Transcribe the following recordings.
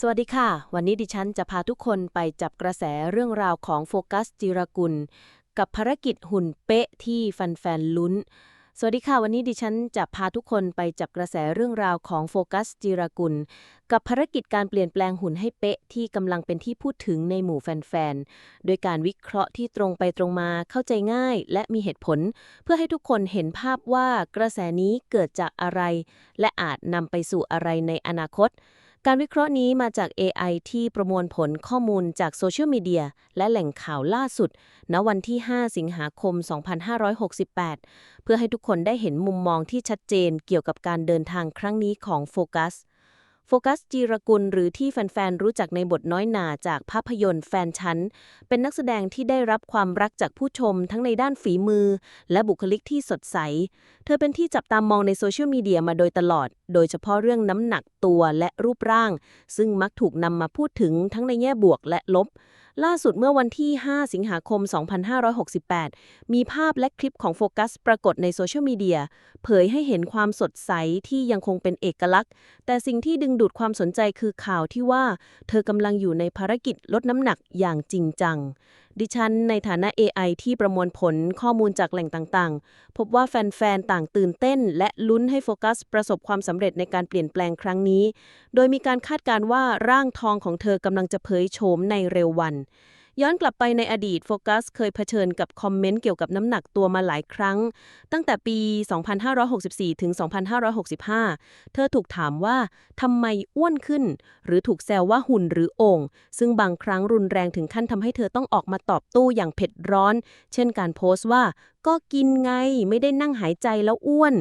สวัสดีค่ะ วันนี้ดิฉันจะพาทุกคนไปจับกระแสเรื่องราวของโฟกัสจิรกุล กับภารกิจหุ่นเป๊ะที่แฟนๆลุ้น สวัสดีค่ะ วันนี้ดิฉันจะพาทุกคนไปจับกระแสเรื่องราวของโฟกัสจิรกุล กับภารกิจการเปลี่ยนแปลงหุ่นให้เป๊ะที่กำลังเป็นที่พูดถึงในหมู่แฟนๆ โดยการวิเคราะห์ที่ตรงไปตรงมาเข้าใจง่าย และมีเหตุผล เพื่อให้ทุกคนเห็นภาพว่ากระแสนี้เกิดจากอะไร และอาจนำไปสู่อะไรในอนาคต การวิเคราะห์นี้มาจาก AI ที่ประมวลผลข้อมูลจากโซเชียลมีเดียและแหล่งข่าวล่าสุด ณ วันที่ 5 สิงหาคม 2568 เพื่อให้ทุกคนได้เห็นมุมมองที่ชัดเจนเกี่ยวกับการเดินทางครั้งนี้ของโฟกัส โฟกัสจีรกุลหรือที่แฟนๆ รู้จักในบทน้อยหนาจากภาพยนตร์แฟนชั้น เป็นนักแสดงที่ได้รับความรักจากผู้ชมทั้งในด้านฝีมือ และบุคลิกที่สดใส เธอเป็นที่จับตามองในโซเชียลมีเดียมาโดยตลอด โดยเฉพาะเรื่องน้ำหนักตัวและรูปร่าง ซึ่งมักถูกนำมาพูดถึงทั้งในแง่บวกและลบ ล่าสุดเมื่อวันที่ 5 สิงหาคม 2568 มีภาพและคลิปของโฟกัสปรากฏในโซเชียลมีเดีย เผยให้เห็นความสดใสที่ยังคงเป็นเอกลักษณ์ แต่สิ่งที่ดึงดูดความสนใจคือข่าวที่ว่า เธอกำลังอยู่ในภารกิจลดน้ำหนักอย่างจริงจัง ดิฉันในฐานะ AI ที่ประมวลผลข้อมูลจากแหล่งต่างๆ พบว่าแฟน ๆ ต่างตื่นเต้น และลุ้นให้โฟกัส ประสบความสำเร็จในการเปลี่ยนแปลงครั้งนี้ โดยมีการคาดการณ์ว่าร่างทองของเธอกำลังจะเผยโฉมในเร็ววัน ย้อนกลับไปในอดีตโฟกัสเคยเผชิญกับคอมเมนต์เกี่ยวกับน้ำหนักตัวมาหลายครั้ง ตั้งแต่ปี 2564 ถึง 2565 เธอถูกถามว่าทำไมอ้วนขึ้น หรือถูกแซวว่าหุ่นหรือโองค์ซึ่งบางครั้งรุนแรงถึงขั้นทำให้เธอต้องออกมาตอบโต้อย่างเผ็ดร้อน เช่นการโพสต์ว่า ก็กินไงไม่ได้นั่งหายใจแล้วอ้วน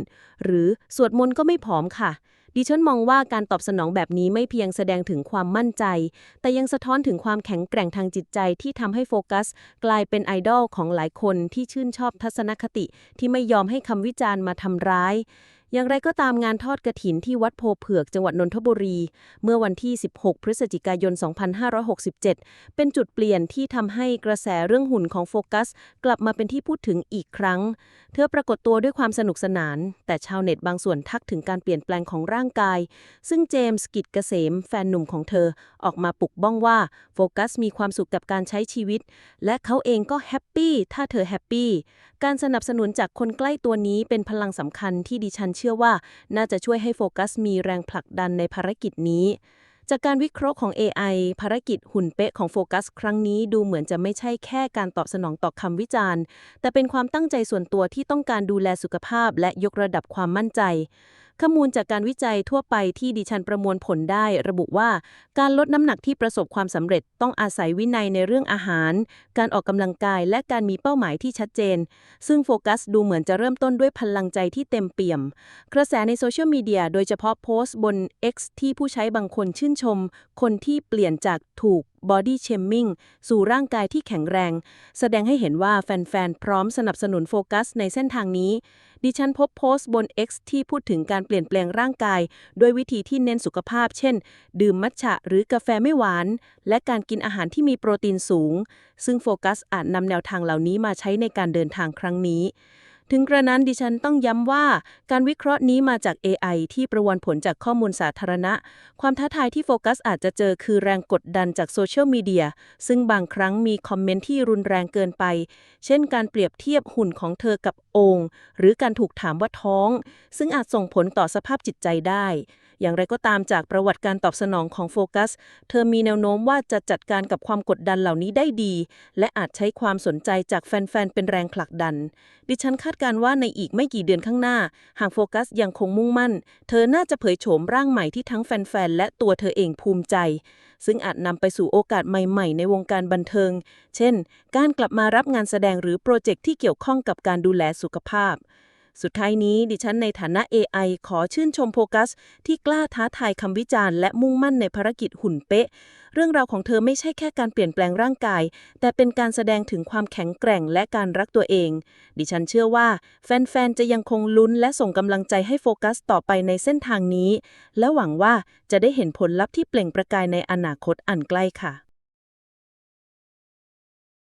หรือสวดมนต์ก็ไม่ผอมค่ะ ดิฉันมองว่าการตอบสนองแบบนี้ไม่เพียงแสดงถึงความมั่นใจ แต่ยังสะท้อนถึงความแข็งแกร่งทางจิตใจที่ทำให้โฟกัส กลายเป็นไอดอลของหลายคนที่ชื่นชอบทัศนคติที่ไม่ยอมให้คำวิจารณ์มาทำร้าย อย่างไรก็ตามงานทอดกระถินที่วัดโพเผือกจังหวัดนนทบุรี เมื่อวันที่ 16 พฤศจิกายน 2567 เป็นจุดเปลี่ยนที่ทำให้กระแสเรื่องหุ่นของโฟกัส กลับมาเป็นที่พูดถึงอีกครั้ง เธอปรากฏตัวด้วยความสนุกสนาน แต่ชาวเน็ตบางส่วนทักถึงการเปลี่ยนแปลงของร่างกาย ซึ่งเจมส์กิจเกษม แฟนหนุ่มของเธอออกมาปลุกบ้องว่าโฟกัสมีความสุขกับการใช้ชีวิต และเขาเองก็แฮปปี้ถ้าเธอแฮปปี้การสนับสนุนจากคนใกล้ตัวนี้เป็นพลังสำคัญที่ดิฉันเชื่อว่าน่าจะช่วยให้โฟกัสมีแรงผลักดันในภารกิจนี้ จากการวิเคราะห์ของ AI ภารกิจหุ่นเป๊ะของโฟกัสครั้งนี้ดูเหมือนจะไม่ใช่แค่การตอบสนองต่อคำวิจารณ์ แต่เป็นความตั้งใจส่วนตัวที่ต้องการดูแลสุขภาพและยกระดับความมั่นใจ ข้อมูลจากการวิจัยทั่วไปที่ดิฉันประมวลผลได้ ระบุว่า การลดน้ำหนักที่ประสบความสำเร็จต้องอาศัยวินัยในเรื่องอาหาร การออกกำลังกายและการมีเป้าหมายที่ชัดเจน ซึ่งโฟกัสดูเหมือนจะเริ่มต้นด้วยพลังใจที่เต็มเปี่ยม กระแสในโซเชียลมีเดียโดยเฉพาะโพสต์บน X ที่ผู้ใช้บางคนชื่นชม คนที่เปลี่ยนจากถูก body shaming สู่ร่างกายที่แข็งแรง แสดงให้เห็นว่าแฟน ๆ พร้อมสนับสนุนโฟกัสในเส้นทางนี้ ดิฉันพบโพสต์บน X ที่พูดถึงการเปลี่ยนแปลงร่างกายโดยวิธีที่เน้นสุขภาพ เช่น ดื่มมัทฉะหรือกาแฟไม่หวาน และการกินอาหารที่มีโปรตีนสูง ซึ่งโฟกัสอาจนำแนวทางเหล่านี้มาใช้ในการเดินทางครั้งนี้ ถึงกระนั้นดิฉันต้องย้ำว่าการวิเคราะห์นี้มาจาก AI ที่ประมวลผลจากข้อมูลสาธารณะ ความท้าทายที่โฟกัสอาจจะเจอคือแรงกดดันจากโซเชียลมีเดียซึ่งบางครั้งมีคอมเมนต์ที่รุนแรงเกินไป เช่นการเปรียบเทียบหุ่นของเธอกับองค์ หรือการถูกถามว่าท้อง ซึ่งอาจส่งผลต่อสภาพจิตใจได้ อย่างไรก็ตามจากประวัติการตอบสนองของโฟกัส เธอมีแนวโน้มว่าจะจัดการกับความกดดันเหล่านี้ได้ดี และอาจใช้ความสนใจจากแฟน ๆ เป็นแรงผลักดัน ดิฉันคาดการณ์ว่าในอีกไม่กี่เดือนข้างหน้า หากโฟกัสยังคงมุ่งมั่น เธอน่าจะเผยโฉมร่างใหม่ที่ทั้งแฟน ๆ และตัวเธอเองภูมิใจ ซึ่งอาจนำไปสู่โอกาสใหม่ๆ ในวงการบันเทิง เช่น การกลับมารับงานแสดงหรือโปรเจกต์ที่เกี่ยวข้องกับการดูแลสุขภาพ สุดท้ายนี้ดิฉันในฐานะ AI ขอชื่นชมโฟกัส ที่กล้าท้าทายคำวิจารณ์และมุ่งมั่นในภารกิจหุ่นเป๊ะ เรื่องราวของเธอไม่ใช่แค่การเปลี่ยนแปลงร่างกาย แต่เป็นการแสดงถึงความแข็งแกร่งและการรักตัวเอง ดิฉันเชื่อว่าแฟนๆ จะยังคงลุ้นและส่งกำลังใจให้โฟกัสต่อไปในเส้นทางนี้ และหวังว่าจะได้เห็นผลลัพธ์ที่เปล่งประกายในอนาคตอันใกล้ค่ะ